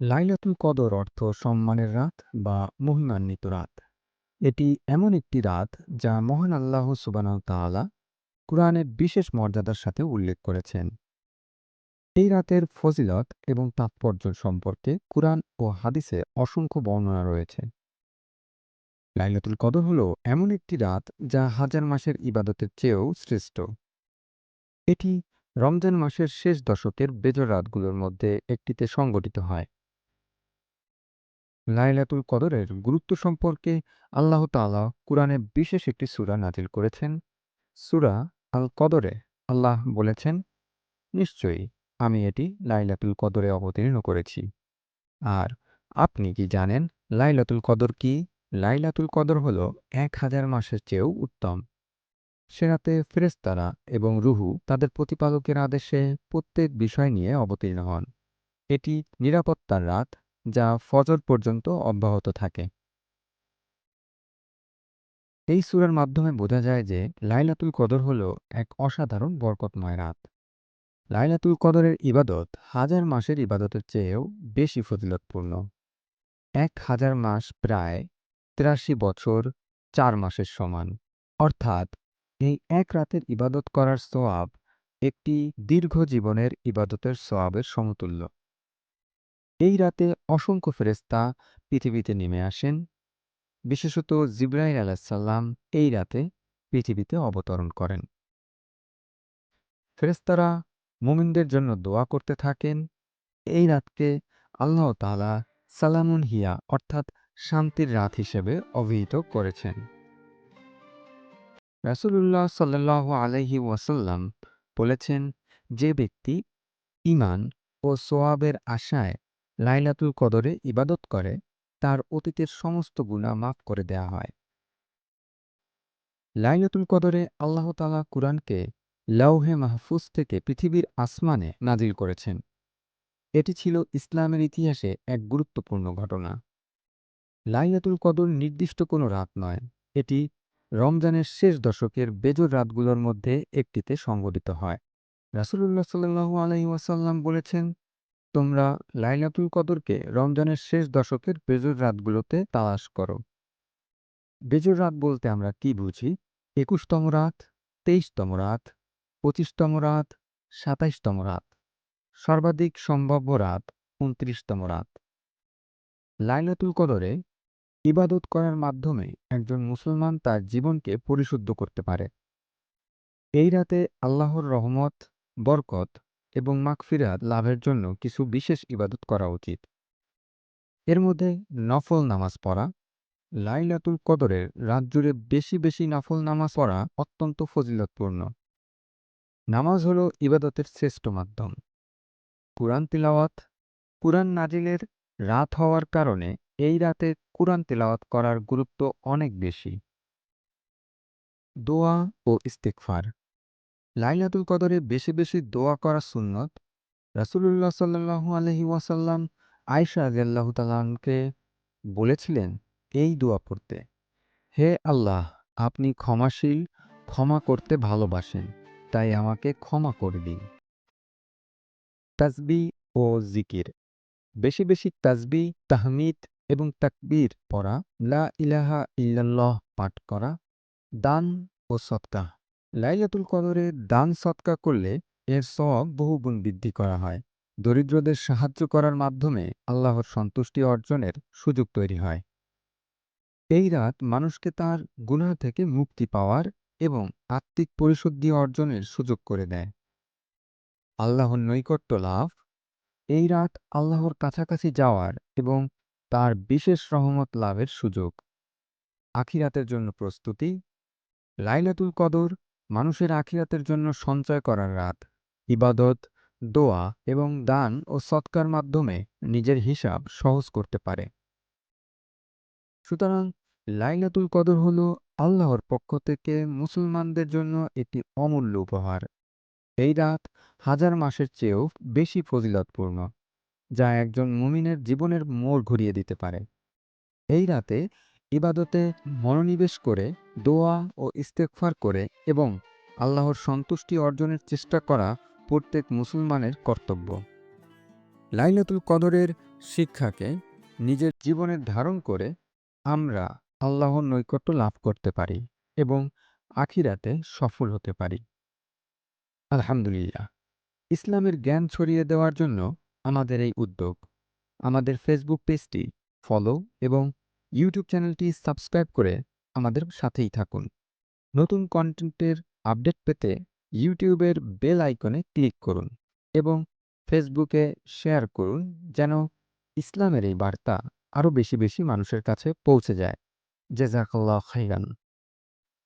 লাইলাতুল কদর অর্থ সম্মানের রাত বা মহিমান্বিত রাত। এটি এমন একটি রাত যা মহান আল্লাহ সুবানাহ তাআলা কুরআনে বিশেষ মর্যাদার সাথে উল্লেখ করেছেন। এই রাতের ফজিলত এবং তাৎপর্য সম্পর্কে কুরআন ও হাদিসে অসংখ্য বর্ণনা রয়েছে। লাইলাতুল কদর হল এমন একটি রাত যা হাজার মাসের ইবাদতের চেয়েও শ্রেষ্ঠ। এটি রমজান মাসের শেষ দশকের বেজর রাতগুলোর মধ্যে একটিতে সংগঠিত হয়। লাইলাতুল কদরের গুরুত্ব সম্পর্কে আল্লাহ তাআলা কুরআনে বিশেষ একটি সূরা নাজিল করেছেন। সূরা আল কদরে আল্লাহ বলেছেন, নিশ্চয়ই আমি এটি লাইলাতুল কদরে অবতীর্ণ করেছি। আর আপনি কি জানেন লাইলাতুল কদর কি? লাইলাতুল কদর হল এক হাজার মাসের চেয়েও উত্তম। সে রাতে ফেরেস্তারা এবং রুহু তাদের প্রতিপালকের আদেশে প্রত্যেক বিষয় নিয়ে অবতীর্ণ হন। এটি নিরাপত্তার রাত যা ফজর পর্যন্ত অব্যাহত থাকে। এই সূরার মাধ্যমে বোঝা যায় যে লাইলাতুল কদর হল এক অসাধারণ বরকতময় রাত। লাইলাতুল কদরের ইবাদত হাজার মাসের ইবাদতের চেয়েও বেশি ফজিলতপূর্ণ। এক হাজার মাস প্রায় তিরাশি বছর চার মাসের সমান। অর্থাৎ এই এক রাতের ইবাদত করার সোয়াব একটি দীর্ঘ জীবনের ইবাদতের সোয়াবের সমতুল্য। এই রাতে অসংখ্য ফেরেস্তা পৃথিবীতে নেমে আসেন। বিশেষত জিব্রাইল আলাহিসাল্লাম এই রাতে পৃথিবীতে অবতরণ করেন। ফেরেস্তারা মুমিনদের জন্য দোয়া করতে থাকেন। এই রাতকে আল্লাহ তালা সালামুন হিয়া অর্থাৎ শান্তির রাত হিসেবে অভিহিত করেছেন। রাসুলুল্লাহ সাল্লাহ আলহি ওয়াসাল্লাম বলেছেন, যে ব্যক্তি ইমান ও সোয়াবের আশায় লাইলাতুল কদরে ইবাদত করে, তার অতীতের সমস্ত গুণা মাফ করে দেয়া হয়। লাইলাতুল কদরে আল্লাহ তালা কুরআনকে লাউহে মাহফুজ থেকে পৃথিবীর আসমানে নাজিল করেছেন। এটি ছিল ইসলামের ইতিহাসে এক গুরুত্বপূর্ণ ঘটনা। লাইলাতুল কদর নির্দিষ্ট কোনো রাত নয়, এটি রমজানের শেষ দশকের বেজর রাতগুলোর মধ্যে একটিতে সংগঠিত হয়। রাসুলুল্লাহ সাল্লু আলহি ওয়াসাল্লাম বলেছেন তোমরা লাইলাতুল কদরকে রমজানের শেষ দশকের বেজর রাতগুলোতে তালাশ করো। বেজর রাত বলতে আমরা কি বুঝি? একুশতম রাত, তেইশতম রাত, পঁচিশতম রাত, সাতাইশতম রাত, সর্বাধিক সম্ভাব্য রাত, উনত্রিশতম রাত। লাইলাতুল কদরে ইবাদত করার মাধ্যমে একজন মুসলমান তার জীবনকে পরিশুদ্ধ করতে পারে। এই রাতে আল্লাহর রহমত, বরকত এবং মাগফিরাত লাভের জন্য কিছু বিশেষ ইবাদত করা উচিত। এর মধ্যে নফল নামাজ পড়া, লাইলাতুল কদরের রাত জুড়ে বেশি বেশি নফল নামাজ পড়া অত্যন্ত ফজিলতপূর্ণ। নামাজ হল ইবাদতের শ্রেষ্ঠ মাধ্যম। কুরআন তিলাওয়াত, কুরআন নাজিলের রাত হওয়ার কারণে এই রাতে কুরআন তিলাওয়াত করার গুরুত্ব অনেক বেশি। দোয়া ও ইস্তেকফার লাইলাতুল কদরে বেশি বেশি দোয়া করা সুন্নত। রাসুলুল্লাহ সাল্লাহু আলহি ওয়াসাল্লাম আয়সা আল্লাহ তালাকে বলেছিলেন, এই দোয়া পড়তে। হে আল্লাহ, আপনি ক্ষমাশীল, ক্ষমা করতে ভালোবাসেন, তাই আমাকে ক্ষমা করে দিন। তাজবি ও জিকির। বেশি বেশি তাজবি তাহমিদ এবং তাকবীর পড়া, লা ইলাহা ইল্লাল্লাহ পাঠ করা, দান ও সৎকা লাইলাতুল কদরে দান সৎকা করলে এর সব বহুগুণ বৃদ্ধি করা হয়। দরিদ্রদের সাহায্য করার মাধ্যমে আল্লাহর সন্তুষ্টি অর্জনের সুযোগ তৈরি হয়। এই রাত মানুষকে তার গুনাহ থেকে মুক্তি পাওয়ার এবং আত্মিক পরিশুদ্ধি অর্জনের সুযোগ করে দেয়। আল্লাহর নৈকট্য লাভ। এই রাত আল্লাহর কাছাকাছি যাওয়ার এবং তার বিশেষ রহমত লাভের সুযোগ। আখিরাতের জন্য প্রস্তুতি। লাইলাতুল কদর মানুষের আখিরাতের জন্য সঞ্চয় করার রাত, ইবাদত, দোয়া এবং দান ও সৎকার মাধ্যমে নিজের হিসাব সহজ করতে পারে। সুতরাং লাইলাতুল কদর হল আল্লাহর পক্ষ থেকে মুসলমানদের জন্য একটি অমূল্য উপহার। এই রাত হাজার মাসের চেয়েও বেশি ফজিলতপূর্ণ, যা একজন মুমিনের জীবনের মোড় ঘুরিয়ে দিতে পারে। এই রাতে ইবাদতে মনোনিবেশ করে, দোয়া ও ইস্তেকফার করে এবং আল্লাহর সন্তুষ্টি অর্জনের চেষ্টা করা প্রত্যেক মুসলমানের কর্তব্য। লাইলাতুল কদরের শিক্ষাকে নিজের জীবনে ধারণ করে আমরা আল্লাহর নৈকট্য লাভ করতে পারি এবং আখিরাতে সফল হতে পারি। আলহামদুলিল্লাহ। ইসলামের জ্ঞান ছড়িয়ে দেওয়ার জন্য আমাদের এই উদ্যোগ, আমাদের ফেসবুক পেজটি ফলো এবং ইউটিউব চ্যানেলটি সাবস্ক্রাইব করে আমাদের সাথেই থাকুন। নতুন কন্টেন্টের আপডেট পেতে ইউটিউবের বেল আইকনে ক্লিক করুন এবং ফেসবুকে শেয়ার করুন যেন ইসলামের এই বার্তা আরও বেশি বেশি মানুষের কাছে পৌঁছে যায়। জেজাকাল্লাহ খাইরান